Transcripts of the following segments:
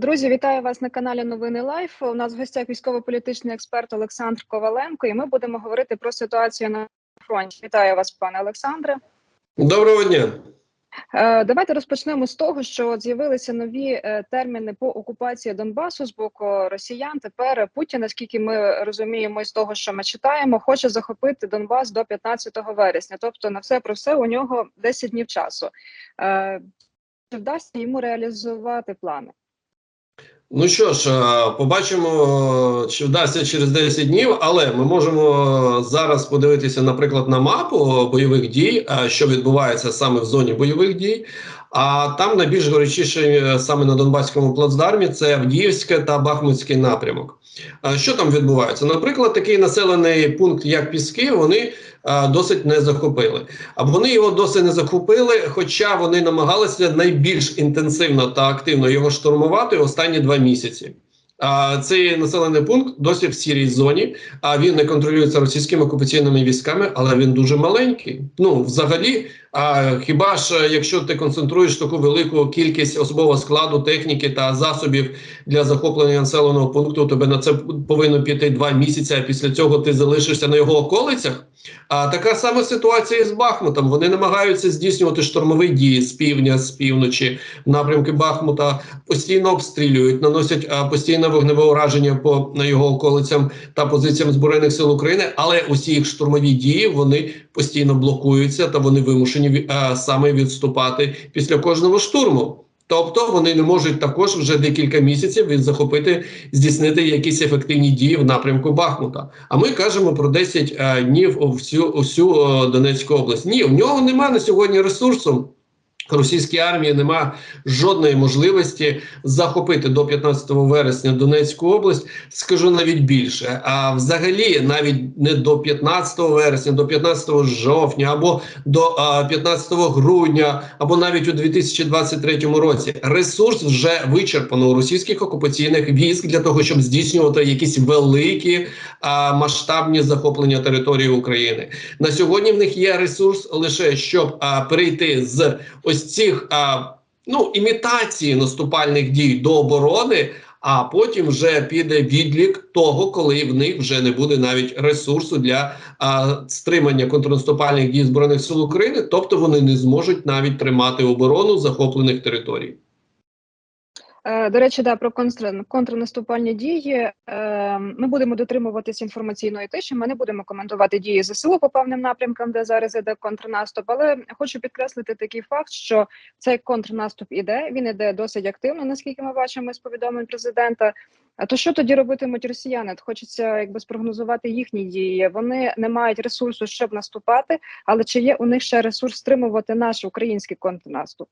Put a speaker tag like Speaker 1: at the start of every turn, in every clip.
Speaker 1: Друзі, вітаю вас на каналі Новини Лайф. У нас в гостях військово-політичний експерт Олександр Коваленко, і ми будемо говорити про ситуацію на фронті. Вітаю вас, пане Олександре.
Speaker 2: Доброго дня.
Speaker 1: Е, Давайте розпочнемо з того, що з'явилися нові е, терміни по окупації Донбасу з боку росіян. Тепер Путін, наскільки ми розуміємо, з того, що ми читаємо, хоче захопити Донбас до 15 вересня. Тобто на все про все у нього 10 днів часу. Е, Чи вдасться йому реалізувати плани?
Speaker 2: Ну що ж, е, побачимо, чи вдасться через 10 днів, але ми можемо зараз подивитися, наприклад, на мапу бойових дій, е, що відбувається саме в зоні бойових дій. А там найбільш горячіше е, саме на Донбаському плацдармі це Авдіївське та Бахмутський напрямок. Що там відбувається? Наприклад, такий населений пункт, як Піски, вони досить не захопили. А вони його досить не захопили, хоча вони намагалися найбільш інтенсивно та активно його штурмувати останні два місяці. Цей населений пункт досі в сірій зоні. А він не контролюється російськими окупаційними військами, але він дуже маленький. Ну, взагалі, а хіба ж якщо ти концентруєш таку велику кількість особового складу, техніки та засобів для захоплення населеного пункту, тебе на це повинно піти два місяці. А після цього ти залишишся на його околицях. А така сама ситуація і з Бахмутом. Вони намагаються здійснювати штурмові дії з півдня, з півночі, напрямки Бахмута постійно обстрілюють, наносять а, постійне вогневе ураження по його околицям та позиціям збройних сил України. Але усі їх штурмові дії вони постійно блокуються та вони вимушені а, саме відступати після кожного штурму. Тобто вони не можуть також вже декілька місяців від захопити, здійснити якісь ефективні дії в напрямку Бахмута. А ми кажемо про 10 е, днів всю всю е, Донецьку область. Ні, в нього немає на сьогодні ресурсу. Російській армії немає жодної можливості захопити до 15 вересня Донецьку область. Скажу навіть більше. А взагалі, навіть не до 15 вересня, до 15 жовтня, або до а, 15 грудня, або навіть у 2023 році ресурс вже вичерпано у російських окупаційних військ для того, щоб здійснювати якісь великі а, масштабні захоплення території України. На сьогодні в них є ресурс лише щоб а, перейти з ось цих а, ну імітації наступальних дій до оборони. А потім вже піде відлік того, коли в них вже не буде навіть ресурсу для а, стримання контрнаступальних дій збройних сил України, тобто вони не зможуть навіть тримати оборону захоплених територій.
Speaker 1: Е, До речі, да, про контр... контрнаступальні дії Е, ми будемо дотримуватись інформаційної тиші. Ми не будемо коментувати дії ЗСУ по певним напрямкам, де зараз іде контрнаступ. Але хочу підкреслити такий факт, що цей контрнаступ іде. Він іде досить активно, наскільки ми бачимо з повідомлень президента. То що тоді робитимуть росіяни? Хочеться якби спрогнозувати їхні дії. Вони не мають ресурсу, щоб наступати, але чи є у них ще ресурс стримувати наш український контрнаступ?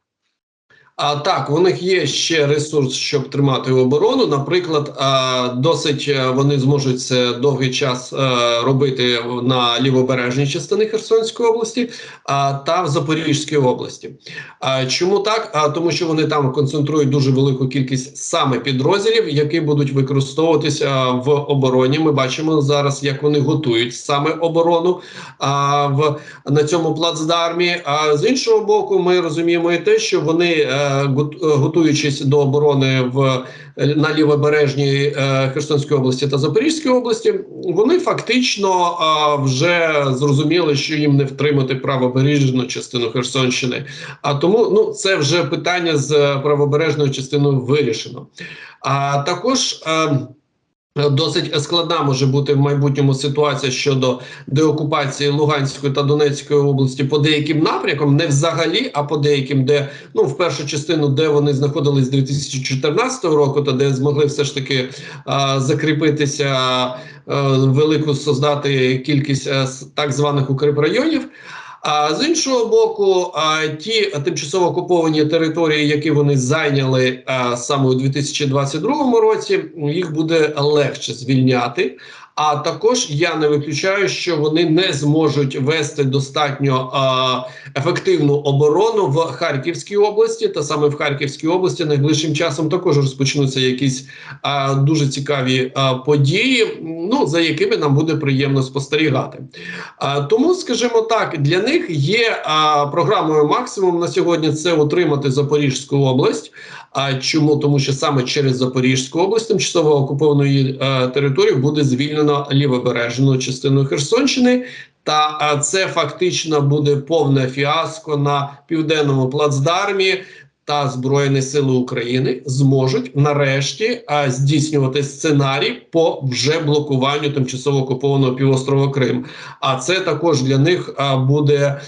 Speaker 2: А так, у них є ще ресурс, щоб тримати оборону. Наприклад, досить е, вони зможуть це довгий час а, робити на лівобережній частині Херсонської області а, та в Запорізькій області. А, чому так? А тому, що вони там концентрують дуже велику кількість саме підрозділів, які будуть використовуватися в обороні. Ми бачимо зараз, як вони готують саме оборону а, в на цьому плацдармі. А з іншого боку, ми розуміємо і те, що вони. Е, готуючись до оборони в на лівобережній Херсонській Херсонської області та Запорізькій області, вони фактично е, вже зрозуміли, що їм не втримати правобережну частину Херсонщини. А тому ну це вже питання з правобережною частиною вирішено. А також е, Досить складна може бути в майбутньому ситуація щодо деокупації Луганської та Донецької області по деяким напрямкам, не взагалі, а по деяким, де ну в першу частину, де вони знаходились з 2014 року, та де змогли все ж таки а, закріпитися а, велику создати кількість а, так званих укріпрайонів. А з іншого боку, ті тимчасово окуповані території, які вони зайняли саме у 2022 році, їх буде легше звільняти. А також я не виключаю, що вони не зможуть вести достатньо е, ефективну оборону в Харківській області. Та саме в Харківській області найближчим часом також розпочнуться якісь е, дуже цікаві е, події, ну за якими нам буде приємно спостерігати. Е, тому, скажімо так, для них є е, програмою максимум на сьогодні це утримати Запорізьку область. А чому тому, що саме через Запорізьку область, тимчасово окупованої е, території, буде звільнено лівобережну частину Херсонщини. Та е, це фактично буде повне фіаско на південному плацдармі. Та Збройні Сили України зможуть нарешті а, здійснювати сценарій по вже блокуванню тимчасово окупованого півострова Крим. А це також для них а, буде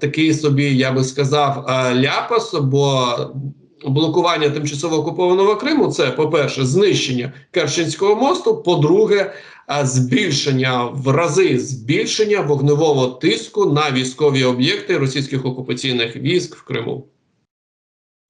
Speaker 2: такий собі, я би сказав, ляпас. бо Блокування тимчасово окупованого Криму це, по-перше, знищення Керченського мосту. По-друге, збільшення в рази збільшення вогневого тиску на військові об'єкти російських окупаційних військ в Криму.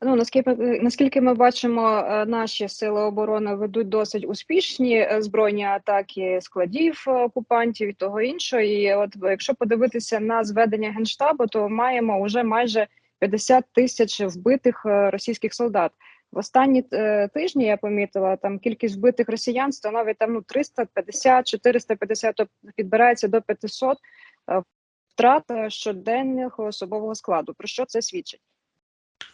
Speaker 1: Ну наскільки наскільки ми бачимо, е, наші сили оборони ведуть досить успішні е, збройні атаки складів е, окупантів і того іншого. І от якщо подивитися на зведення генштабу, то маємо вже майже 50 тисяч вбитих е, російських солдат. В останні е, тижні я помітила там кількість вбитих росіян становить там ну 350, 450, тобто підбирається до 500 е, втрат щоденного особового складу. Про що це свідчить?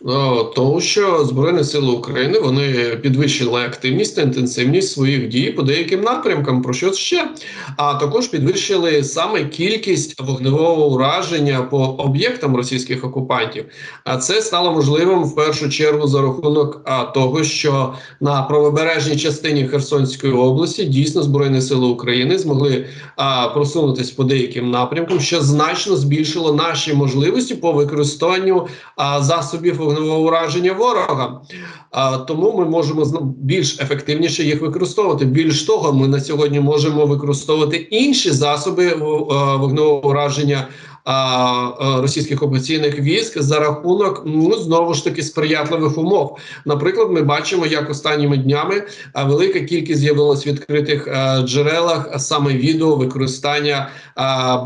Speaker 2: О, Тому що Збройні Сили України вони підвищили активність та інтенсивність своїх дій по деяким напрямкам. Про що ще? А також підвищили саме кількість вогневого ураження по об'єктам російських окупантів. А це стало можливим в першу чергу за рахунок того, що на правобережній частині Херсонської області дійсно Збройні Сили України змогли а, просунутись по деяким напрямкам, що значно збільшило наші можливості по використанню а, засобів вогневого ураження ворога. А, тому ми можемо більш ефективніше їх використовувати. Більш того, ми на сьогодні можемо використовувати інші засоби вогневого ураження. Російських окупаційних військ за рахунок ну знову ж таки сприятливих умов. Наприклад, ми бачимо, як останніми днями велика кількість з'явилась відкритих джерелах саме відео використання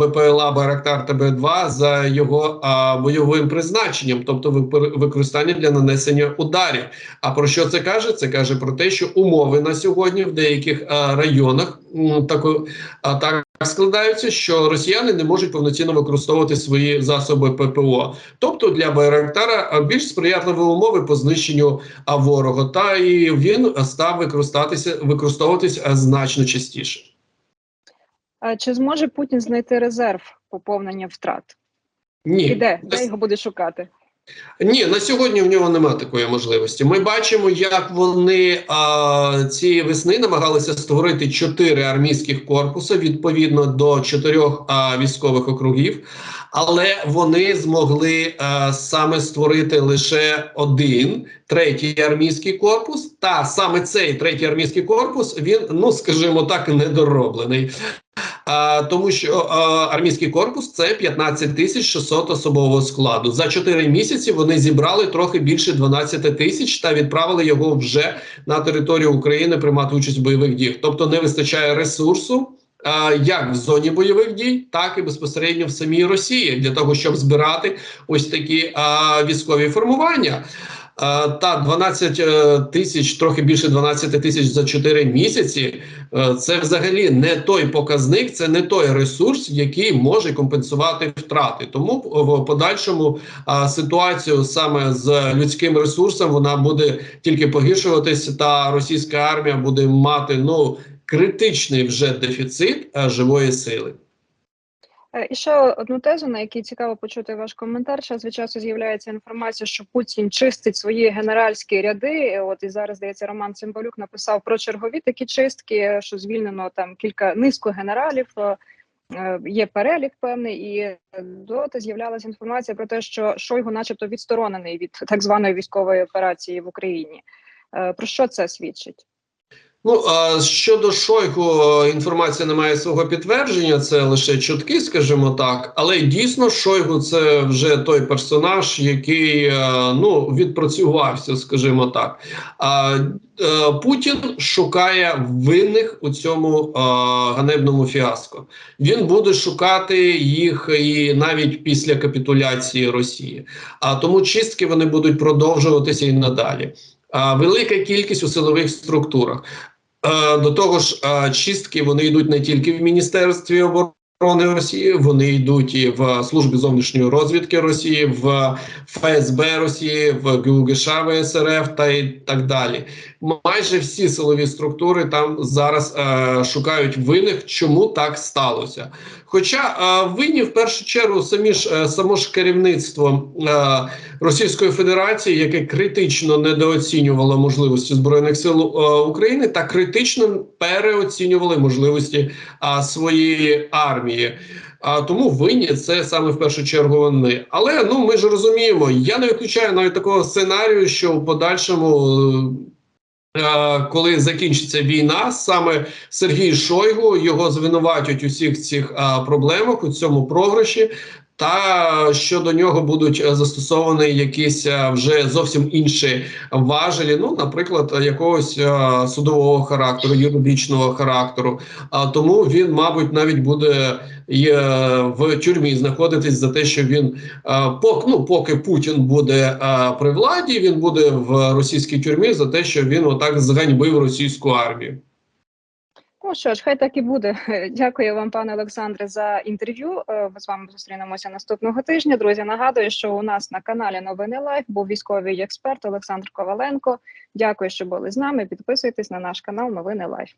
Speaker 2: БПЛА Байрактар ТБ2 за його бойовим призначенням, тобто використання для нанесення ударів. А про що це каже? Це каже про те, що умови на сьогодні в деяких районах а, так складаються, що росіяни не можуть повноцінно використовувати свої засоби ППО. Тобто для Байрактара більш сприятливі умови по знищенню ворога, та і він став використатися використовуватись а, значно частіше.
Speaker 1: А чи зможе Путін знайти резерв поповнення втрат?
Speaker 2: Ні,
Speaker 1: І де? Де його буде шукати?
Speaker 2: Ні, на сьогодні в нього немає такої можливості. Ми бачимо, як вони а, цієї весни намагалися створити чотири армійських корпуси відповідно до чотирьох а, військових округів, але вони змогли а, саме створити лише один третій армійський корпус. Та саме цей третій армійський корпус він, ну скажімо так, недороблений. Тому що а, армійський корпус це 15 тисяч 600 особового складу. За 4 місяці вони зібрали трохи більше 12 тисяч та відправили його вже на територію України приймати участь в бойових діях. Тобто не вистачає ресурсу. Як в зоні бойових дій, так і безпосередньо в самій Росії для того, щоб збирати ось такі а, військові формування. А, Та 12 е, тисяч, трохи більше 12 тисяч за 4 місяці. е, Це взагалі не той показник, це не той ресурс, який може компенсувати втрати. Тому в подальшому ситуацію саме з людським ресурсом вона буде тільки погіршуватися, та російська армія буде мати ну критичний вже дефіцит живої сили.
Speaker 1: Е, І ще одну тезу, на якій цікаво почути ваш коментар. Час від часу з'являється інформація, що Путін чистить свої генеральські ряди. От і зараз здається, Роман Цимбалюк написав про чергові такі чистки, що звільнено там кілька низку генералів. е, Є перелік певний, і доти з'являлася інформація про те, що Шойгу, начебто, відсторонений від так званої військової операції в Україні. Е, Про що це свідчить?
Speaker 2: Ну щодо Шойгу, е, інформація не має свого підтвердження, це лише чутки, скажімо так. Але дійсно Шойгу це вже той персонаж, який е, ну відпрацювався, скажімо так. А е, Путін шукає винних у цьому ганебному фіаско. Він буде шукати їх і навіть після капітуляції Росії. А тому чистки вони будуть продовжуватися і надалі. Велика кількість у силових структурах. Е, До того ж, е, чистки вони йдуть не тільки в Міністерстві оборони Росії, вони йдуть і в службі зовнішньої розвідки Росії, в ФСБ Росії, в ГУГШ ВСРФ та і так далі. Майже всі силові структури там зараз е, шукають винних, чому так сталося. Хоча е, винні в першу чергу самі ж е, само ж керівництво е, Російської Федерації, яке критично недооцінювало можливості збройних сил е, України та критично переоцінювали можливості своєї армії. А тому винні це саме в першу чергу вони. Але ну ми ж розуміємо, я не виключаю навіть такого сценарію, що в подальшому. е, е, Коли закінчиться війна, саме Сергій Шойгу його звинуватять у всіх цих а, проблемах у цьому програші, та що до нього будуть е, застосовані якісь е, вже зовсім інші важелі, ну, наприклад, е, якогось судового характеру, юридичного характеру. А тому він, мабуть, навіть буде в тюрмі знаходитись за те, що він е, пок, ну, поки Путін буде при владі, він буде в російській тюрмі за те, що він отак зганьбив російську армію.
Speaker 1: Ну що ж, хай так і буде. Дякую вам, пане Олександре, за інтерв'ю. Е, Ми з вами зустрінемося наступного тижня. Друзі, нагадую, що у нас на каналі Новини Лайф був військовий експерт Олександр Коваленко. Дякую, що були з нами. Підписуйтесь на наш канал Новини Лайф.